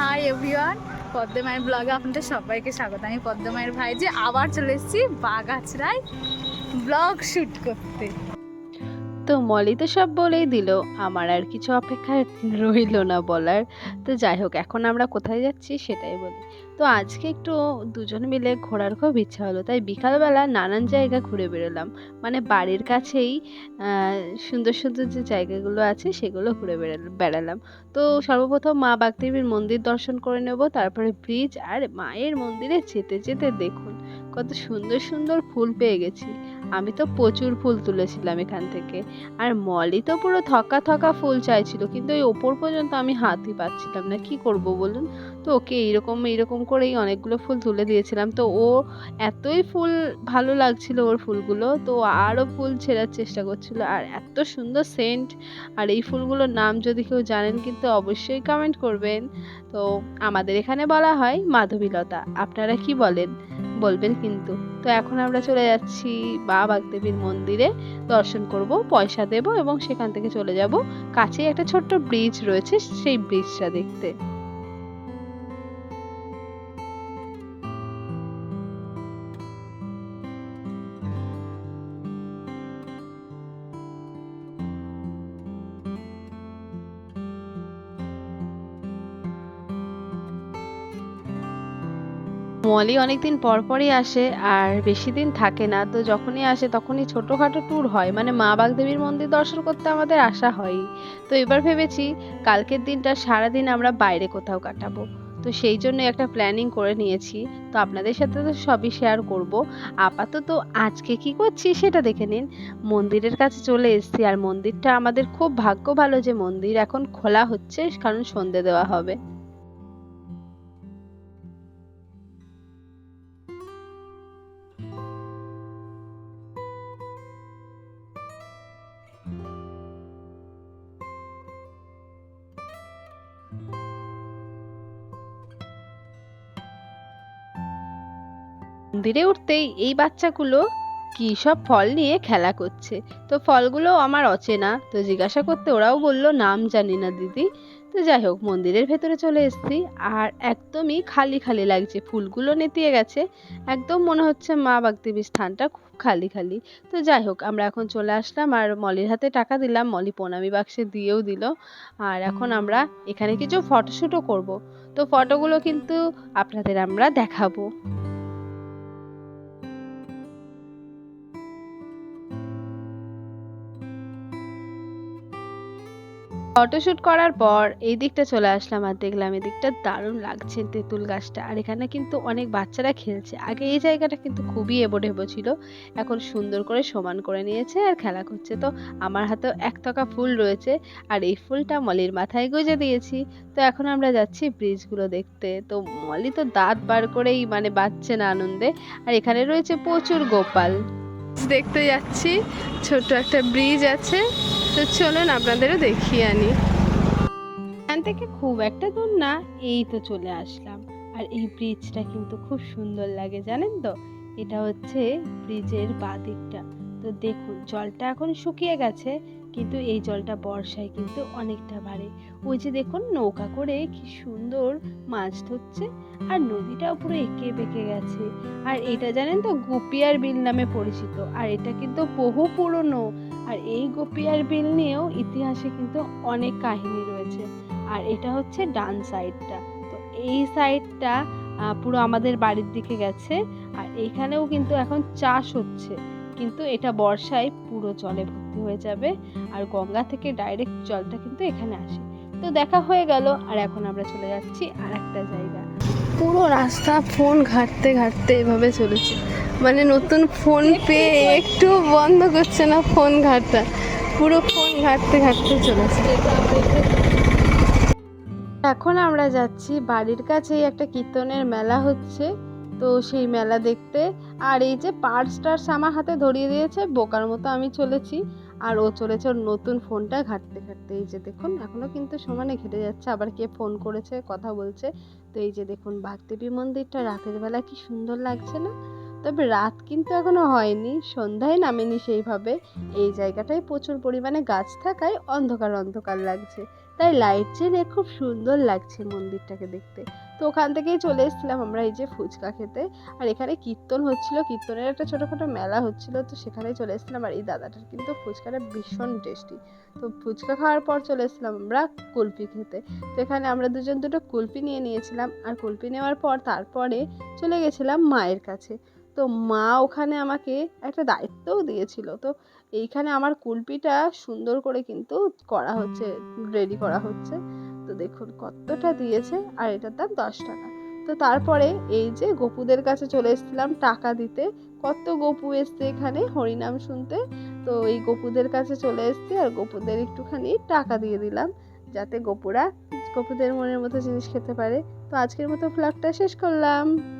Hi everyone পদ্মমায়ের ব্লগে আপনাদের সবাইকে স্বাগত। আমি পদ্মমায়ের ভাই যে আবার চলে এসেছি বাগাছড়ায় ব্লগ শ্যুট করতে। তো মলি তো সব বলেই দিল, আমার আর কিছু অপেক্ষা রইল না বলার। তো যাই হোক, এখন আমরা কোথায় যাচ্ছি সেটাই বলি। তো আজকে একটু দুজন মিলে ঘোরার খুব ইচ্ছা হলো, তাই বিকালবেলা নানান জায়গা ঘুরে বেরোলাম। মানে বাড়ির কাছেই সুন্দর সুন্দর যে জায়গাগুলো আছে সেগুলো ঘুরে বেড়াল- বেড়ালাম। তো সর্বপ্রথম মা বাগদেবীর মন্দির দর্শন করে নেব, তারপরে ব্রিজ আর মায়ের মন্দিরে যেতে যেতে দেখুন, কত সুন্দর সুন্দর ফুল পেয়ে গেছি। আমি তো প্রচুর ফুল তুলেছিলাম এখান থেকে। আর মলি তো পুরো থকা থকা ফুল চাইছিল, কিন্তু ওই ওপর পর্যন্ত আমি হাতই পাচ্ছিলাম না। কি করব বলুন? তো ওকে এইরকম এইরকম করেই অনেকগুলো ফুল তুলে দিয়েছিলাম। তো ও এতই ফুল ভালো লাগছিল ওর ফুলগুলো, তো আরও ফুল ছেঁড়ার চেষ্টা করছিল। আর এত সুন্দর সেন্ট, আর এই ফুলগুলোর নাম যদি কেউ জানেন কিন্তু অবশ্যই কমেন্ট করবেন। তো আমাদের এখানে বলা হয় মাধবীলতা। আপনারা কি বলেন? বলবেন কিন্তু। তো এখন আমরা চলে যাচ্ছি মা বাগদেবীর মন্দিরে। দর্শন করব, পয়সা দেব এবং সেখান থেকে চলে যাব। কাছেই একটা ছোট্ট ব্রিজ রয়েছে, সেই ব্রিজটা দেখতে। মলি অনেকদিন পর পরই আসে আর বেশি দিন থাকে না। তো যখনই আসে তখনই ছোটোখাটো ট্যুর হয়। মানে মা বাগদেবীর মন্দির দর্শন করতে আমাদের আসা হয়ই তো এবার ভেবেছি কালকের দিনটা সারাদিন আমরা বাইরে কোথাও কাটাবো। তো সেই জন্য একটা প্ল্যানিং করে নিয়েছি। তো আপনাদের সাথে তো সবই শেয়ার করব। আপাতত আজকে কি করছি সেটা দেখে নিন। মন্দিরের কাছে চলে এসেছি আর মন্দিরটা আমাদের খুব ভাগ্য ভালো যে মন্দির এখন খোলা হচ্ছে, কারণ সন্ধে দেওয়া হবে। মন্দিরে উঠতেই এই বাচ্চাগুলো কি সব ফল নিয়ে খেলা করছে। তো ফলগুলো আমার অচেনা। তো জিজ্ঞাসা করতে ওরাও বলল, নাম জানি না দিদি। তো যাই হোক, মন্দিরের ভেতরে চলে এসেছি। আর একদমই খালি খালি লাগছে। ফুলগুলো নেতিয়ে গেছে। একদম মনে হচ্ছে মা বাগদেবীর স্থানটা খুব খালি খালি। তো যাই হোক, আমরা এখন চলে আসলাম। আর মলির হাতে টাকা দিলাম। মলি প্রণামী বাক্সে দিয়েও দিল। আর এখন আমরা এখানে কিছু ফটোশ্যুটও করব। তো ফটোগুলো কিন্তু আপনাদের আমরা দেখাবো। ফটোশুট করার পর এই দিকটা চলে আসলাম আর দেখলাম এই দিকটা দারুণ লাগছে তেঁতুল গাছটা। আর এখানে কিন্তু অনেক বাচ্চারা খেলছে। আগে এই জায়গাটা কিন্তু খুবই এবড়েবো ছিল। এখন সুন্দর করে সমান করে নিয়েছে আর খেলা করছে। তো আমার হাতেও এক টকা ফুল রয়েছে আর এই ফুলটা মলির মাথায় গুঁজে দিয়েছি। তো এখন আমরা যাচ্ছি ব্রিজগুলো দেখতে। তো মলি তো দাঁত বার করেই মানে বাচ্চে না আনন্দে। আর এখানে রয়েছে প্রচুর গোপাল। দেখতে যাচ্ছি ছোট একটা ব্রিজ আছে। তো চলুন আপনাদেরও দেখিয়ে আনি। এখান থেকে খুব একটা দূর না, এই তো চলে আসলাম। আর এই ব্রিজটা কিন্তু খুব সুন্দর লাগে, জানেন তো? এটা হচ্ছে ব্রিজের বাঁ দিকটা তো দেখুন, জলটা এখন শুকিয়ে গেছে। কিন্তু এই জলটা বর্ষায় কিন্তু অনেকটা বাড়ে। ওই যে দেখুন নৌকা করে কি সুন্দর মাছ ধরছে আর নদীটাও পুরো এঁকে বেঁকে গেছে। আর এটা জানেন তো গোপিয়ার বিল নামে পরিচিত। আর এটা কিন্তু বহু পুরনো। আর এই গোপিয়ার বিল নিয়েও ইতিহাসে কিন্তু অনেক কাহিনী রয়েছে। আর এটা হচ্ছে ডান সাইডটা। তো এই সাইডটা পুরো আমাদের বাড়ির দিকে গেছে। আর এইখানেও কিন্তু এখন চাষ হচ্ছে। কিন্তু এটা বর্ষায় পুরো জলে হয়ে যাবে। আর গঙ্গা থেকে ডাইরেক্ট জলটা কিন্তু এখানে আসে। তো দেখা হয়ে গেল আর এখন আমরা চলে যাচ্ছি আর একটা জায়গা। পুরো রাস্তা ফোন ঘাঁটতে ঘাঁটতে এভাবে চলেছে। মানে নতুন ফোন পেয়ে একটু বন্ধ করছে না ফোন ঘাঁটা পুরো ফোন ঘাঁটতে ঘাঁটতে চলেছে। এখন আমরা যাচ্ছি বাড়ির কাছেই একটা কীর্তনের মেলা হচ্ছে। তো সেই মেলা দেখতে। আর এই যে পার্স টার্স আমার হাতে ধরিয়ে দিয়েছে বোকার মতো আমি চলেছি। আর ও চলেছে ওর নতুন ফোনটা ঘাঁটতে ঘাঁটতে। এই যে দেখুন, এখনও কিন্তু সমানে ঘেটে যাচ্ছে। আবার কে ফোন করেছে, কথা বলছে। তো এই যে দেখুন বাগদেবী মন্দিরটা রাতের বেলা কি সুন্দর লাগছে না? তবে রাত কিন্তু এখনও হয়নি, সন্ধ্যায় নামেনি সেইভাবে। এই জায়গাটায় প্রচুর পরিমাণে গাছ থাকায় অন্ধকার অন্ধকার লাগছে। তাই লাইট জেলে খুব সুন্দর লাগছে মন্দিরটাকে দেখতে। তো ওখান থেকেই চলে এসেছিলাম আমরা এই যে ফুচকা খেতে। আর এখানে কীর্তন হচ্ছিল। কীর্তনের একটা ছোটোখাটো মেলা হচ্ছিল। তো সেখানেই চলে এসেছিলাম আর এই দাদাটার কিন্তু ফুচকাটা ভীষণ টেস্টি তো ফুচকা খাওয়ার পর চলে এসেছিলাম আমরা কুলপি খেতে। তো এখানে আমরা দুজন দুটো কুলপি নিয়ে নিয়েছিলাম। আর কুলফি নেওয়ার পর তারপরে চলে গেছিলাম মায়ের কাছে। তো মা ওখানে আমাকে একটা দায়িত্বও দিয়েছিল। তো এইখানে আমার কুলপিটা সুন্দর করে কিন্তু করা হচ্ছে রেডি করা হচ্ছে। তো দেখুন কতটা দিয়েছে, আর এটার দাম দশ টাকা। তো তারপরে এই যে গপুদের কাছে চলে এসেছিলাম টাকা দিতে। কত গপু এসছে এখানে, হরিনাম শুনতে? তো এই গপুদের কাছে চলে এসছি আর গপুদের একটুখানি টাকা দিয়ে দিলাম, যাতে গপুরা, গপুদের মনের মতো জিনিস খেতে পারে। তো আজকের মতো ফ্লগটা শেষ করলাম।